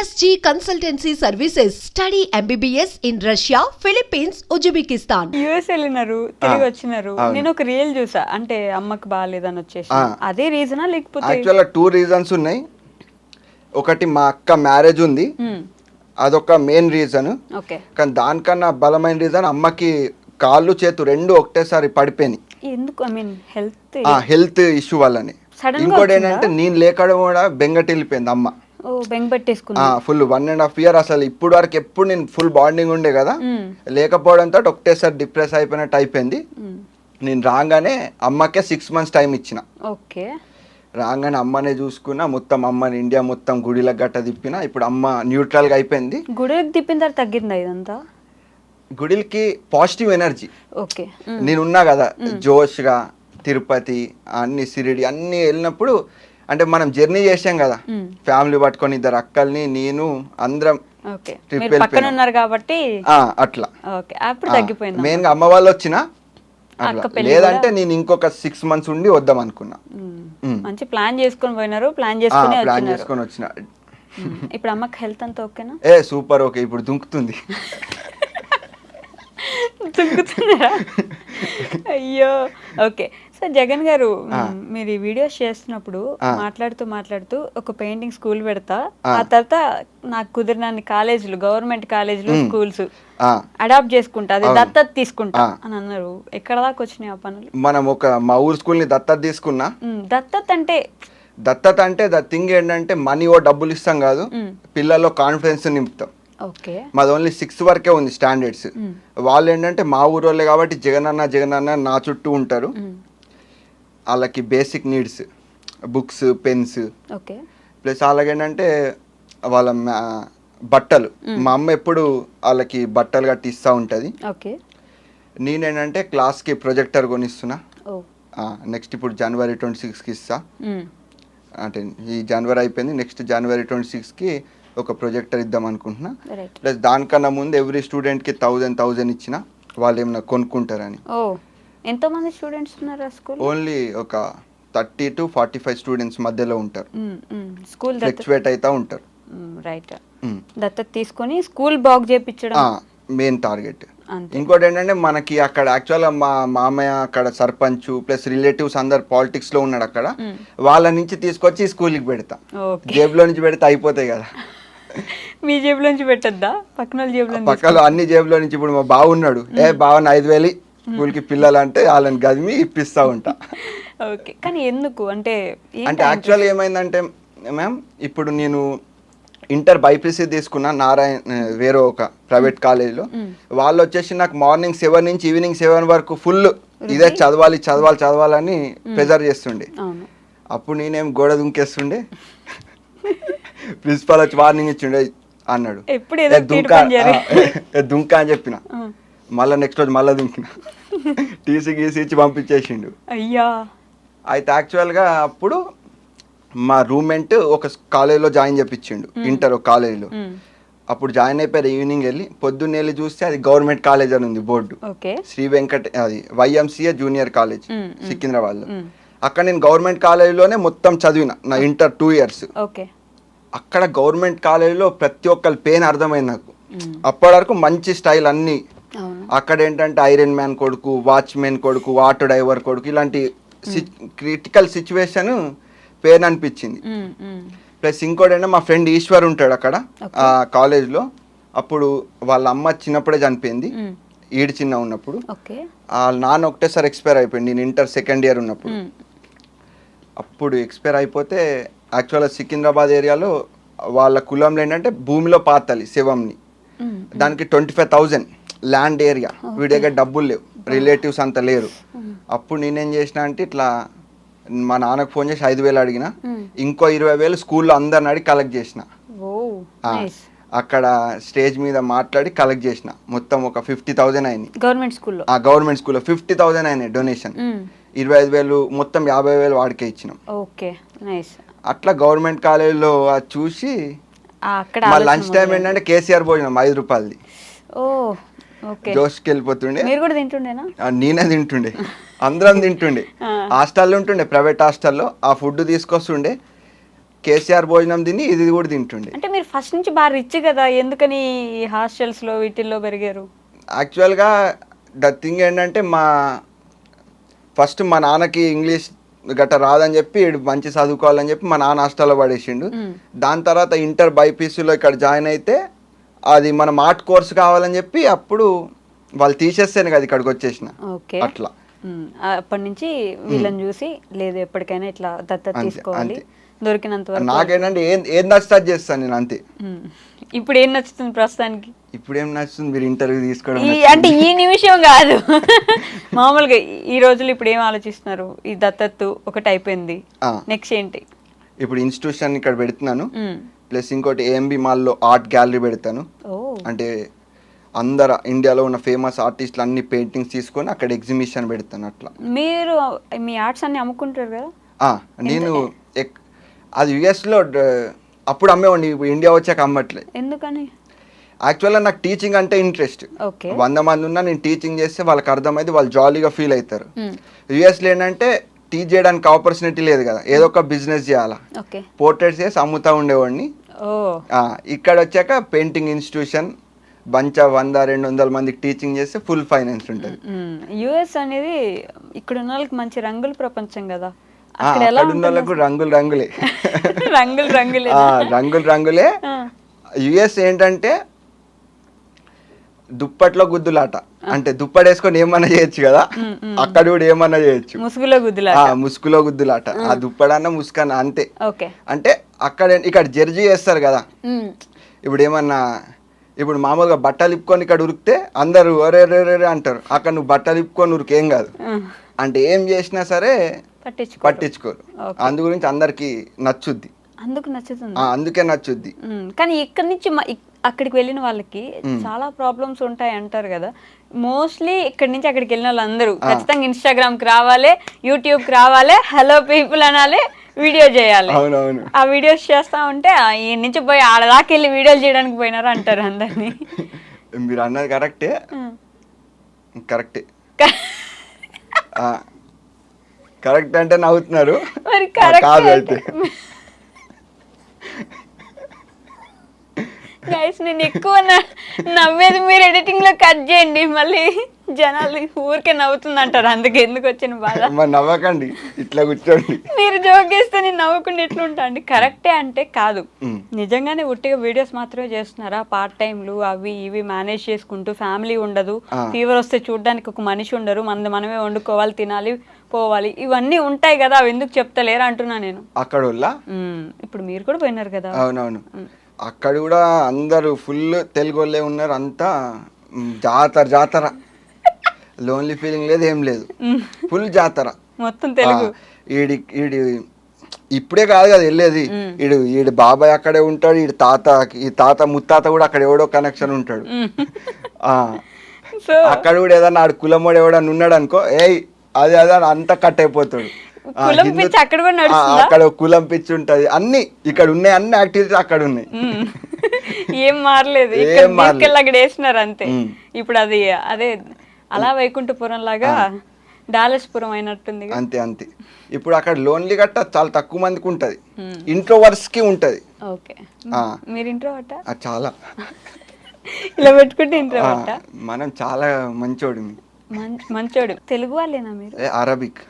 SG Consultancy Services. Study MBBS in Russia, Philippines, Uzbekistan. US వెళ్ళినారు తిరిగి వచ్చినారు. నేను ఒక రియల్ చూసా అంటే అమ్మకి బాగాలేదని వచ్చేసి. అదే రీజనా లేకపోతే యాక్చువల్గా టూ రీజన్స్ ఉన్నాయి ఒకటి మా అక్క మ్యారేజ్ ఉంది. అదొక మెయిన్ రీజన్ కానీ దానికన్నా బలమైన రీజన్ అమ్మకి కాళ్ళు చేతు రెండు ఒకటేసారి పడిపోయినాయి ఎందుకు ఐ మీన్ హెల్త్ ఆ హెల్త్ ఇష్యూ వల్లనే ఇంకోటి? ఏంటంటే నేను లేకడం కూడా బెంగటి వెళ్ళిపోయింది అమ్మ full one and half year అసలు ఇప్పుడు వరకు ఎప్పుడు నేను ఫుల్ బాండింగ్ ఉండే కదా. లేకపోవడంతో ఒకటేసారి డిప్రెస్ అయిపోయినట్టు అయిపోయింది. నేను రాగానే అమ్మకే సిక్స్ మంత్స్ టైం ఇచ్చిన. ఓకే. రాగానే అమ్మనే చూసుకున్నా మొత్తం అమ్మని ఇండియా మొత్తం గుడిలకు గట్ట తిప్పిన ఇప్పుడు అమ్మ న్యూట్రల్గా అయిపోయింది. గుడికి తిప్పిన తర్వాత తగ్గిందా ఇదంతా? గుడిలకి పాజిటివ్ ఎనర్జీ ఓకే. నేను ఉన్నా కదా జోష్గా తిరుపతి అన్ని సిరిడి అన్ని వెళ్ళినప్పుడు అంటే మనం జర్నీ చేసాం కదా. ఫ్యామిలీ పట్టుకొని ఇద్దరు అక్కల్ని నేను అందరం వెళ్ళిపోయినాం. ఉన్నారు కాబట్టి అట్లా. తగ్గిపోయింది మెయిన్గా అమ్మ వాళ్ళు వచ్చిన లేదంటే నేను ఇంకొక సిక్స్ మంత్స్ ఉండి వద్దాం అనుకున్నా. మంచి ప్లాన్ చేసుకొని పోయినారు ప్లాన్ చేసుకుని ప్లాన్ చేసుకొని వచ్చిన. ఇప్పుడు అమ్మకి హెల్త్ అంతా ఓకేనా ఏ సూపర్ ఓకే. ఇప్పుడు దుంకుతుంది. దుంకుతున్నారా అయ్యో. ఓకే. సో జగన్ గారు మీరు ఈ వీడియోస్ చేస్తున్నప్పుడు మాట్లాడుతూ మాట్లాడుతూ ఒక పెయింటింగ్ స్కూల్ పెడతా. ఆ. తర్వాత నాకు కుదిరినన్ని కాలేజీలు గవర్నమెంట్ కాలేజీలు స్కూల్స్ అడాప్ట్ చేసుకుంటా. అది. దత్తత తీసుకుంటా. అని అన్నారు. ఎక్కడ దాకా వచ్చినాయి ఆ పనులు? మనం ఒక మా ఊరు స్కూల్ని దత్తత తీసుకున్నా. దత్తత అంటే? దత్తత అంటే ద థింగ్ ఏంటంటే మనీ ఓ డబ్బులు ఇస్తాం కాదు. పిల్లల్లో కాన్ఫిడెన్స్ నింపుతాం. ఓకే. మాది ఓన్లీ సిక్స్ వరకే ఉంది స్టాండర్డ్స్. వాళ్ళు ఏంటంటే మా ఊరు వాళ్ళే కాబట్టి జగన్ అన్న జగన్ అన్న నా చుట్టూ ఉంటారు. వాళ్ళకి basic needs books pens okay. Plus వాళ్ళకేంటంటే వాళ్ళ బట్టలు. మా అమ్మ ఎప్పుడు వాళ్ళకి బట్టలు కట్టి ఇస్తూ ఉంటుంది. ఓకే. నేనేంటంటే క్లాస్కి ప్రొజెక్టర్ కొనిస్తున్నా. నెక్స్ట్ ఇప్పుడు జనవరి ట్వంటీ సిక్స్కి ఇస్తా. మ్, అంటే ఈ జనవరి అయిపోయింది. నెక్స్ట్ జనవరి ట్వంటీ సిక్స్కి ఒక ప్రొజెక్టర్ ఇద్దాం అనుకుంటున్నా. ప్లస్ దానికన్నా ముందు ఎవ్రీ స్టూడెంట్కి థౌజండ్ థౌజండ్ ఇచ్చిన వాళ్ళు ఏమైనా కొనుక్కుంటారని ఎంతమంది స్టూడెంట్స్ ఉన్నారు ఆ స్కూల్ ఓన్లీ ఒక thirty to forty five students మధ్యలో ఉంటారు. స్కూల్ ఫ్లక్చువేట్ అవుతూ ఉంటారు. రైట్ దత్తత తీసుకొని స్కూల్ బాగు చేపించడం. మెయిన్ టార్గెట్ ఇంకోటి ఏంటంటే మనకి అక్కడ యాక్చువల్గా మా మామయ్య అక్కడ సర్పంచ్ ప్లస్ రిలేటివ్స్ అందరు పాలిటిక్స్లో ఉన్నాడు అక్కడ. వాళ్ళ నుంచి తీసుకొచ్చి స్కూల్కి పెడతా. ఓకే. జేబులో నుంచి పెడితే అయిపోతాయి కదా. మీ జేబులోంచి పెట్టద్దా? పక్కన జేబులో పక్కలో అన్ని జేబులో నుంచి ఇప్పుడు మా బావ ఉన్నాడు ఏ బావని ఐదు వేలు స్కూల్కి పిల్లలు అంటే వాళ్ళని గదిమి ఇప్పిస్తా ఉంటా. ఓకే. కానీ ఎందుకు? అంటే అంటే యాక్చువల్గా ఏమైందంటే మ్యామ్ ఇప్పుడు నేను ఇంటర్ బైపీసీ తీసుకున్నా నారాయణ వేరే ఒక ప్రైవేట్ కాలేజీలో. వాళ్ళు వచ్చేసి నాకు మార్నింగ్ సెవెన్ నుంచి ఈవినింగ్ సెవెన్ వరకు ఫుల్ ఇదే చదవాలి చదవాలి చదవాలని ప్రెజర్ చేస్తుండే. అప్పుడు నేనేం గోడ దుంకేస్తుండే. ప్రిన్సిపాల్ వచ్చి వార్నింగ్ ఇచ్చిండే అన్నాడు. ఎప్పుడు ఏదో "ఏ, దుంక తీర్పు పని చేయాలి." ఆ, ఏ, దుంక అని చెప్పిన. మళ్ళీ నెక్స్ట్ రోజు మళ్ళీ దుంకిన టీసీ గీసీ ఇచ్చి పంపించేసిండు. అయ్యా. అయితే యాక్చువల్గా అప్పుడు మా రూమ్మేట్ ఒక కాలేజీలో జాయిన్ చేపించిండు. ఇంటర్ ఒక కాలేజీలో. అప్పుడు జాయిన్ అయిపోయారు ఈవినింగ్ వెళ్ళి. పొద్దున్న వెళ్ళి చూస్తే అది గవర్నమెంట్ కాలేజ్ అని ఉంది బోర్డు. శ్రీ వెంకట అది వైఎంసీఏ జూనియర్ కాలేజ్. సికింద్రాబాద్లో. మ్, అక్కడ నేను గవర్నమెంట్ కాలేజీలోనే మొత్తం చదివిన నా ఇంటర్ టూ ఇయర్స్. ఓకే. అక్కడ గవర్నమెంట్ కాలేజీలో ప్రతి ఒక్కరి పెయిన్ అర్థమైంది నాకు. అప్పటి వరకు మంచి స్టైల్ అన్నీ అక్కడ ఏంటంటే ఐరన్ మ్యాన్ కొడుకు వాచ్మెన్ కొడుకు ఆటో డ్రైవర్ కొడుకు ఇలాంటి క్రిటికల్ సిచ్యువేషన్ పేరు అనిపించింది ప్లస్ ఇంకోటి ఏంటంటే మా ఫ్రెండ్ ఈశ్వర్ ఉంటాడు అక్కడ ఆ కాలేజ్లో. అప్పుడు వాళ్ళ అమ్మ చిన్నప్పుడే చనిపోయింది. ఈడు చిన్న ఉన్నప్పుడు. ఓకే. వాళ్ళ నాన్న ఒకటేసారి ఎక్స్పైర్ అయిపోయింది. నేను ఇంటర్ సెకండ్ ఇయర్ ఉన్నప్పుడు. అప్పుడు ఎక్స్పైర్ అయిపోతే యాక్చువల్గా సికింద్రాబాద్ ఏరియాలో వాళ్ళ కులంలో ఏంటంటే భూమిలో పాతాలి శివంని. దానికి twenty five thousand. Land area వీడి దగ్గర డబ్బులు లేవు. రిలేటివ్స్ అంత లేరు. అప్పుడు నేనేం చేసిన అంటే ఇట్లా మా నాన్నకు ఫోన్ చేసి ఐదు వేలు అడిగిన. ఇంకో ఇరవై వేలు స్కూల్లో అందరిని అడిగి కలెక్ట్ చేసిన. అక్కడ స్టేజ్ మీద మాట్లాడి కలెక్ట్ చేసిన. మొత్తం ఒక ఫిఫ్టీ థౌజండ్ అయినాయి. గవర్నమెంట్ స్కూల్లో? ఆ గవర్నమెంట్ స్కూల్లో ఫిఫ్టీ థౌజండ్ అయినాయి డొనేషన్ ఇరవై ఐదు వేలు మొత్తం యాభై వేలు వాడికే ఇచ్చినాం. ఓకే నైస్ అట్లా గవర్నమెంట్ కాలేజీలో చూసి అక్కడ లంచ్ టైం. ఏంటంటే కేసీఆర్ భోజనం ఐదు రూపాయలది. ఓ జోష్కి వెళ్ళిపోతుండే. మీరు కూడా తింటుండేనా? ఆ, నేనే తింటుండే. అందరం తింటుండే. హాస్టల్లో ఉంటుండే ప్రైవేట్ హాస్టల్లో. ఆ ఫుడ్ తీసుకొస్తుండే. కేసీఆర్ భోజనం తిని ఇది కూడా తింటుండే. అంటే మీరు ఫస్ట్ నుంచి బాగా రిచ్ కదా ఎందుకని ఈ హాస్టల్స్లో వీటిల్లో పెరిగారు? యాక్చువల్గా ద థింగ్ ఏంటంటే మా ఫస్ట్ మా నాన్నకి ఇంగ్లీష్ గట్ట రాదని చెప్పి మంచి చదువుకోవాలని చెప్పి మా నాన్న హాస్టల్లో పడేసిండు. దాని తర్వాత ఇంటర్ బైపీసీలో ఇక్కడ జాయిన్ అయితే అది మనం ఆర్ట్ కోర్స్ కావాలని చెప్పి అప్పుడు వాళ్ళు తీసేస్తేనే కదా ఇక్కడికి వచ్చేసిన. ఓకే. అట్లా. అప్పటి నుంచి వీళ్ళని చూసి లేదు ఎప్పటికైనా ఇట్లా దత్తత అంతే, తీసుకోవాలి. దొరికినంత వరకు. నాకేంటంటే ఏం ఏం నచ్చితే అది చేస్తాను నేను అంతే. ఇప్పుడు ఏం నచ్చుతుంది ప్రస్తుతానికి? ఇప్పుడేం నచ్చుతుంది? మీరు ఇంటర్వ్యూ తీసుకోవడం అంటే ఈ నిమిషం కాదు. మామూలుగా ఈ రోజులు ఇప్పుడు ఏం ఆలోచిస్తున్నారు? ఈ దత్తత్తు ఒకటి అయిపోయింది. నెక్స్ట్ ఏంటి? ఇప్పుడు ఇన్స్టిట్యూషన్ ఇక్కడ పెడుతున్నాను. ప్లస్ ఇంకోటి ఏఎంబి మాల్లో ఆర్ట్ గ్యాలరీ పెడతాను. అంటే అందరు ఇండియాలో ఉన్న ఫేమస్ ఆర్టిస్టులు అన్ని పెయింటింగ్స్ తీసుకొని అక్కడ ఎగ్జిబిషన్ పెడతాను అట్లా. మీరు మీ ఆర్ట్స్ అన్ని అమ్ముకుంటారు కదా? నేను అది యుఎస్లో అప్పుడు అమ్మేవాడిని ఇప్పుడు ఇండియా వచ్చాక అమ్మట్లే. ఎందుకని? యాక్చువల్గా నాకు టీచింగ్ అంటే ఇంట్రెస్ట్. వంద మంది ఉన్నా నేను టీచింగ్ చేస్తే వాళ్ళకి అర్థమైంది వాళ్ళు జాలీగా ఫీల్ అవుతారు. యుఎస్లో ఏంటంటే టీచ్ చేయడానికి ఆపర్చునిటీ లేదు కదా. ఏదో ఒక బిజినెస్ చేయాలా. పోర్ట్రేట్స్ చేసి అమ్ముతా ఉండేవాడిని. ఇక్కడ వచ్చాక పెయింటింగ్ ఇన్స్టిట్యూషన్ బంచ వంద రెండు వందల మందికి టీచింగ్ చేస్తే ఫుల్ ఫైనాన్స్ ఉంటుంది. యుఎస్ అనేది ఇక్కడ ఉన్న వాళ్ళకి మంచి రంగుల ప్రపంచం కదా. అక్కడ ఉన్న వాళ్ళకు రంగులు రంగులే. రంగులు రంగులే. రంగులు రంగులే. యుఎస్ ఏంటంటే దుప్పట్లో గుద్దులాట. అంటే దుప్పటేసుకొని ఏమన్నా చేయొచ్చు కదా. అక్కడ కూడా ఏమన్నా చేయొచ్చు. ముసుగులో గుద్దులా ఆ ముసుగులో గుద్దులాట. ఆ. దుప్పడన్న ముసుకన్న అంతే. అంటే అక్కడ ఇక్కడ జడ్జి చేస్తారు కదా. ఇప్పుడు ఏమన్నా ఇప్పుడు మామూలుగా బట్టలు ఇప్పుకొని ఇక్కడ ఉరికితే అందరూ ఒరే రే రే రే అంటారు. అక్కడ నువ్వు బట్టలు ఇప్పుకొని ఉరికేం కాదు. అంటే ఏం చేసినా సరే పట్టించుకో పట్టించుకోరు. అందు గురించి అందరికి నచ్చుద్ది. అందుకు నచ్చుతుంది? అందుకే నచ్చుద్ది. కానీ ఇక్కడి నుంచి అక్కడికి వెళ్ళిన వాళ్ళకి చాలా ప్రాబ్లమ్స్ ఉంటాయి అంటారు కదా. మోస్ట్లీ ఇక్కడి నుంచి అక్కడికి వెళ్ళిన వాళ్ళందరూ ఖచ్చితంగా ఇన్స్టాగ్రామ్కి రావాలి యూట్యూబ్కి రావాలి హలో పీపుల్ అనాలి వీడియో చేయాలి. అవునవును. ఆ వీడియోస్ చేస్తా ఉంటే "ఆ, ఈ నుంచి పోయి ఆడదాకా వెళ్ళి వీడియోలు చేయడానికి పోయినారు అంటారు అందరినీ. మీరు అన్నది కరెక్టే. కరెక్టే. కరెక్ట్ అంటే నవ్వుతున్నారు. కాదు అయితే. గైస్ నేను ఎక్కువ నవ్వేది మీరు ఎడిటింగ్లో కట్ చేయండి మళ్ళీ. జనాలు ఊరికే నవ్వుతుంది అంటారు అందుకే ఎందుకు వచ్చిన బాధ? మరి నవ్వకండి ఇట్లా కూర్చోండి. మీరు జోకేస్తే నేను నవ్వుకుంటే ఎట్లుంటా అండి? కరెక్టే అంటే కాదు. నిజంగానే ఉట్టిగా వీడియోస్ మాత్రమే చేస్తున్నారా? పార్ట్ టైంలు అవి ఇవి మేనేజ్ చేసుకుంటూ ఫ్యామిలీ ఉండదు. ఫీవర్ వస్తే చూడడానికి ఒక మనిషి ఉండరు. మనది మనమే వండుకోవాలి తినాలి పోవాలి. ఇవన్నీ ఉంటాయి కదా అవి ఎందుకు చెప్తలేరు అంటున్నా నేను. అక్కడ ఇప్పుడు మీరు కూడా పోయినారు కదా. అవునవును. అక్కడ కూడా అందరూ ఫుల్ తెలుగు వాళ్ళే ఉన్నారు. అంతా జాతర జాతర. లోన్లీ ఫీలింగ్ లేదు ఏం లేదు. ఫుల్ జాతర. మొత్తం తెలుగు. ఈడి ఈడి ఇప్పుడే కాదు కదా వెళ్ళేది. ఈడు ఈడు బాబాయ్ అక్కడే ఉంటాడు ఈడు తాత ఈ తాత ముత్తాత కూడా అక్కడ ఎవడో కనెక్షన్ ఉంటాడు. అక్కడ కూడా ఏదన్నా ఆడు కులమోడు ఎవడన్నా ఉన్నాడు అనుకో ఏయ్ అదే అదే అంతా కట్ అయిపోతాడు. అక్కడ కులం పిచ్చి ఉంటది. అన్ని ఇక్కడ ఉన్నాయి అన్ని యాక్టివిటీస్ అక్కడ ఉన్నాయి. ఏం మారలేదు. ఏం ఇక్కడ అంతే. ఇప్పుడు అది అదే అలా వైకుంఠపురం లాగా డాలస్పురం అయినట్టుంది అంతే అంతే. ఇప్పుడు అక్కడ లోన్లీ గట్ట చాలా తక్కువ మందికి ఉంటది. ఇంట్లో కి ఉంటది. ఓకే. మీరు ఇంట్రో అట్ట అది చాలా. ఇలా పెట్టుకుంటే ఇంట్రో ఆ, అట్ట మనం చాలా మంచోడు మంచి మంచోడు. తెలుగు వాళ్ళేనా మీరు? అరబిక్.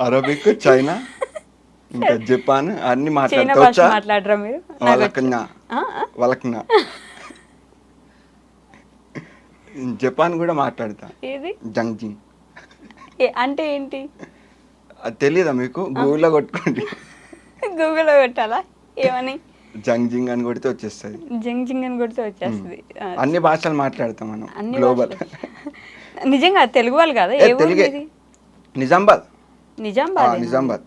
అరబిక్ చైనా ఇంకా జపాన్ అన్ని చైనా భాష మాట్లాడతా మాట్లాడరా మీరు? ఆ. వాళ్ళకన్నా జపాన్ కూడా మాట్లాడతా. ఏది? జంగ్జింగ్ అంటే ఏంటి? అది తెలీదా మీకు? గూగుల్లో కొట్టుకోండి. గూగుల్లో పెట్టాలా ఏమని? జంగ్జింగ్ అని కొడితే వచ్చేస్తుంది. జింగ్ జింగ్ అని కొడితే వచ్చేస్తుంది. అన్ని భాషలు మాట్లాడతాం మనం. అన్ని గ్లోబల్. నిజంగా తెలుగు వాళ్ళు కదా? తెలుగే? నిజామాబాద్ నిజామాబాద్ ఆ, నిజామాబాద్